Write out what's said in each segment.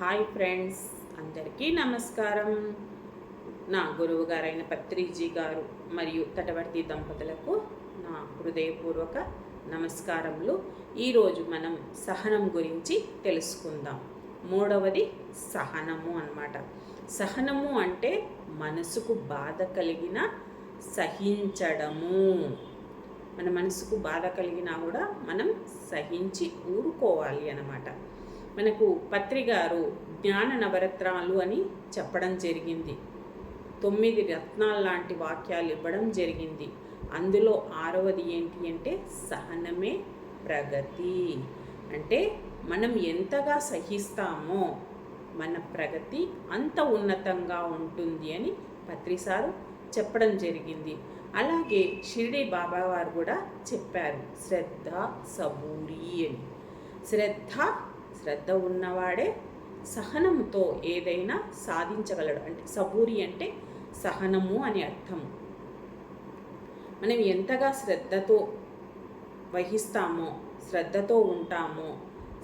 Hi friends అందరికీ నమస్కారం. నా గురువు గారైన పత్రిజీ గారు మరియు తటవర్తి దంపతులకు నా హృదయపూర్వక నమస్కారములు. ఈరోజు మనం సహనం గురించి తెలుసుకుందాం. మూడవది సహనము అన్నమాట. సహనము అంటే మనసుకు బాధ కలిగిన సహించడము. మన మనసుకు బాధ కలిగినా కూడా మనం సహించి ఊరుకోవాలి అన్నమాట. మనకు పత్రి గారు జ్ఞాన నవరత్నాలు అని చెప్పడం జరిగింది. తొమ్మిది రత్నాలు లాంటి వాక్యాలు ఇవ్వడం జరిగింది. అందులో ఆరవది ఏంటి అంటే సహనమే ప్రగతి. అంటే మనం ఎంతగా సహిస్తామో మన ప్రగతి అంత ఉన్నతంగా ఉంటుంది అని పత్రిసారు చెప్పడం జరిగింది. అలాగే షిరిడి బాబావారు కూడా చెప్పారు. శ్రద్ధ సబూరి అని. శ్రద్ధ శ్రద్ధ ఉన్నవాడే సహనంతో ఏదైనా సాధించగలడు. అంటే సబూరి అంటే సహనము అని అర్థం. మనం ఎంతగా శ్రద్ధతో వహిస్తామో శ్రద్ధతో ఉంటామో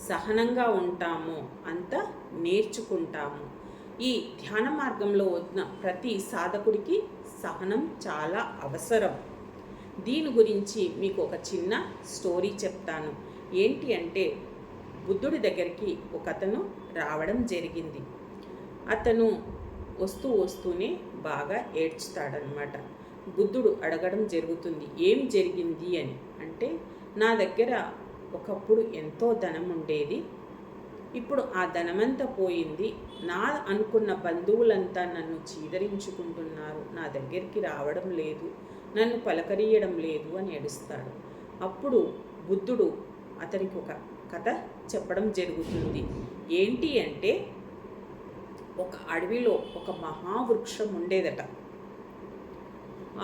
సహనంగా ఉంటామో అంత నేర్చుకుంటాము. ఈ ధ్యాన మార్గంలో వచ్చిన ప్రతి సాధకుడికి సహనం చాలా అవసరం. దీని గురించి మీకు ఒక చిన్న స్టోరీ చెప్తాను. ఏంటి అంటే బుద్ధుడి దగ్గరికి ఒక అతను రావడం జరిగింది. అతను వస్తూ వస్తూనే బాగా ఏడ్చుతాడనమాట బుద్ధుడు అడగడం జరుగుతుంది ఏం జరిగింది అని. అంటే నా దగ్గర ఒకప్పుడు ఎంతో ధనం ఉండేది. ఇప్పుడు ఆ ధనమంతా పోయింది. నా అనుకున్న బంధువులంతా నన్ను చీదరించుకుంటున్నారు. నా దగ్గరికి రావడం లేదు. నన్ను పలకరీయడం లేదు అని ఏడుస్తాడు. అప్పుడు బుద్ధుడు అతనికి ఒక కథ చెప్పడం జరుగుతుంది. ఏంటి అంటే ఒక అడవిలో ఒక మహావృక్షం ఉండేదట.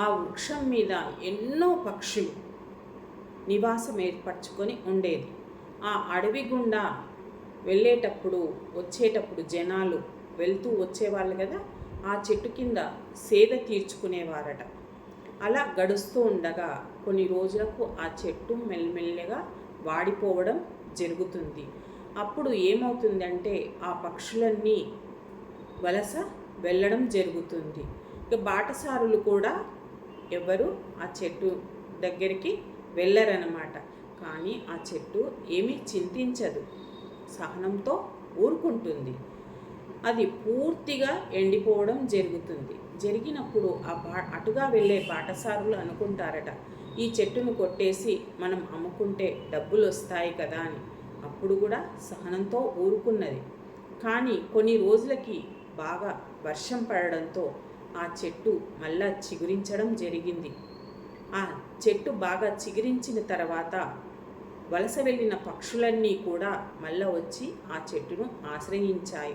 ఆ వృక్షం మీద ఎన్నో పక్షులు నివాసం ఏర్పరచుకొని ఉండేది. ఆ అడవి గుండా వెళ్ళేటప్పుడు వచ్చేటప్పుడు జనాలు వెళ్తూ వచ్చేవాళ్ళు కదా ఆ చెట్టు కింద సేద తీర్చుకునేవారట. అలా గడుస్తూ ఉండగా కొన్ని రోజులకు ఆ చెట్టు మెల్లమెల్లగా వాడిపోవడం జరుగుతుంది. అప్పుడు ఏమవుతుందంటే ఆ పక్షులన్నీ వలస వెళ్ళడం జరుగుతుంది. ఇక బాటసారులు కూడా ఎవరు ఆ చెట్టు దగ్గరికి వెళ్ళరనమాట కానీ ఆ చెట్టు ఏమీ చింతించదు. సహనంతో ఊరుకుంటుంది. అది పూర్తిగా ఎండిపోవడం జరుగుతుంది. జరిగినప్పుడు ఆ బా అటుగా వెళ్ళే బాటసారులు అనుకుంటారట. ఈ చెట్టును కొట్టేసి మనం అమ్ముకుంటే డబ్బులు వస్తాయి కదా అని. అప్పుడు కూడా సహనంతో ఊరుకున్నది. కానీ కొన్ని రోజులకి బాగా వర్షం పడడంతో ఆ చెట్టు మళ్ళా చిగురించడం జరిగింది. ఆ చెట్టు బాగా చిగురించిన తర్వాత వలస వెళ్ళిన పక్షులన్నీ కూడా మళ్ళా వచ్చి ఆ చెట్టును ఆశ్రయించాయి.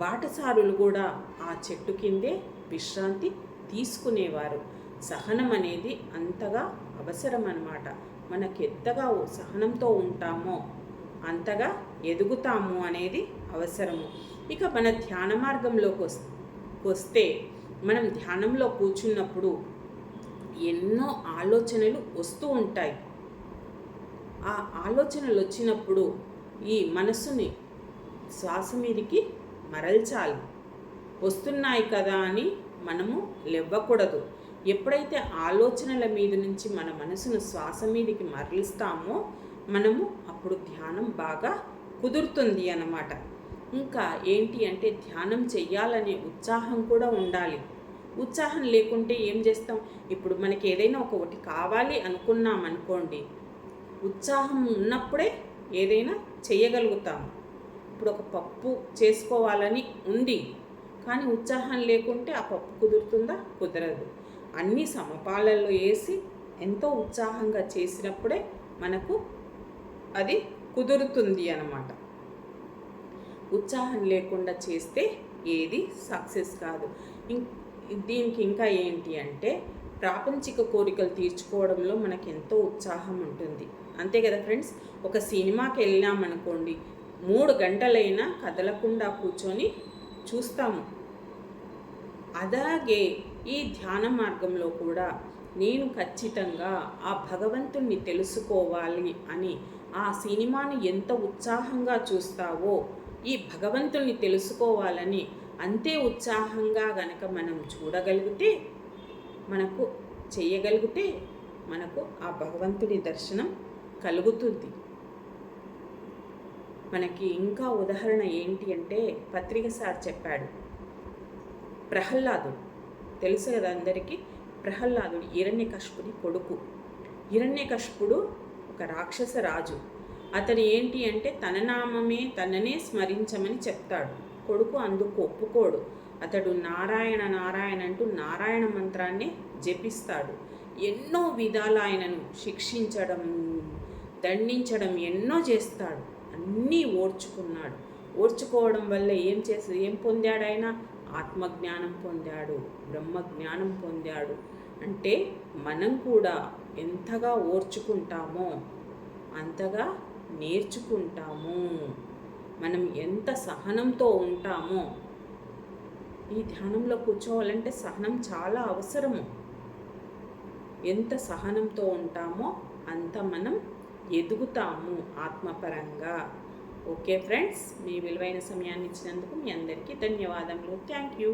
బాటసారులు కూడా ఆ చెట్టు కిందే విశ్రాంతి తీసుకునేవారు. సహనం అనేది అంతగా అవసరం అన్నమాట మనకి ఎంతగా సహనంతో ఉంటామో అంతగా ఎదుగుతాము అనేది అవసరము. ఇక మన ధ్యాన మార్గంలోకి వస్తే మనం ధ్యానంలో కూర్చున్నప్పుడు ఎన్నో ఆలోచనలు వస్తూ ఉంటాయి. ఆ ఆలోచనలు వచ్చినప్పుడు ఈ మనసుని శ్వాస మీదకి మరల్చాలి. వస్తున్నాయి కదా అని మనము లెవ్వకూడదు. ఎప్పుడైతే ఆలోచనల మీద నుంచి మన మనసును శ్వాస మీదకి మరలిస్తామో మనము అప్పుడు ధ్యానం బాగా కుదురుతుంది అన్నమాట. ఇంకా ఏంటి అంటే ధ్యానం చెయ్యాలనే ఉత్సాహం కూడా ఉండాలి. ఉత్సాహం లేకుంటే ఏం చేస్తాం? ఇప్పుడు మనకి ఏదైనా ఒకటి కావాలి అనుకున్నాం అనుకోండి ఉత్సాహం ఉన్నప్పుడే ఏదైనా చేయగలుగుతాము ఇప్పుడు ఒక పప్పు చేసుకోవాలని ఉంది కానీ ఉత్సాహం లేకుంటే ఆ పప్పు కుదురుతుందా? కుదరదు. అన్ని సమపాలల్లో వేసి ఎంతో ఉత్సాహంగా చేసినప్పుడే మనకు అది కుదురుతుంది అన్నమాట. ఉత్సాహం లేకుండా చేస్తే ఏది సక్సెస్ కాదు. దీనికి ఇంకా ఏంటి అంటే ప్రాపంచిక కోరికలు తీర్చుకోవడంలో మనకు ఎంతో ఉత్సాహం ఉంటుంది. అంతే కదా ఫ్రెండ్స్? ఒక సినిమాకి వెళ్ళామనుకోండి మూడు గంటలైనా కదలకుండా కూర్చొని చూస్తాము. అలాగే ఈ ధ్యాన మార్గంలో కూడా నేను ఖచ్చితంగా ఆ భగవంతుణ్ణి తెలుసుకోవాలి అని ఆ సినిమాను ఎంత ఉత్సాహంగా చూస్తావో ఈ భగవంతుణ్ణి తెలుసుకోవాలని అంతే ఉత్సాహంగా గనక మనం చూడగలిగితే మనకు చేయగలిగితే మనకు ఆ భగవంతుడి దర్శనం కలుగుతుంది. మనకి ఇంకా ఉదాహరణ ఏంటి అంటే పత్రిక సార్ చెప్పాడు ప్రహ్లాదుడు. తెలుసు కదా అందరికీ ప్రహ్లాదుడు హిరణ్యకశిపుని కొడుకు. హిరణ్యకశిపుడు ఒక రాక్షస రాజు. అతను ఏంటి అంటే తన నామమే తననే స్మరించమని చెప్తాడు. కొడుకు అందుకు ఒప్పుకోడు. అతడు నారాయణ నారాయణ అంటూ నారాయణ మంత్రాన్ని జపిస్తాడు. ఎన్నో విధాల ఆయనను శిక్షించడం దండించడం ఎన్నో చేస్తాడు. అన్నీ ఓర్చుకున్నాడు. ఓర్చుకోవడం వల్ల ఏం చేసి ఏం పొందాడు ఆయన ఆత్మజ్ఞానం పొందాడు బ్రహ్మజ్ఞానం పొందాడు. అంటే మనం కూడా ఎంతగా ఓర్చుకుంటామో అంతగా నేర్చుకుంటాము. మనం ఎంత సహనంతో ఉంటామో ఈ ధ్యానంలో కూర్చోవాలంటే సహనం చాలా అవసరము. ఎంత సహనంతో ఉంటామో అంత మనం ఎదుగుతాము ఆత్మపరంగా. ఓకే ఫ్రెండ్స్ మీ విలువైన సమయాన్ని ఇచ్చినందుకు మీ అందరికీ ధన్యవాదములు. Thank you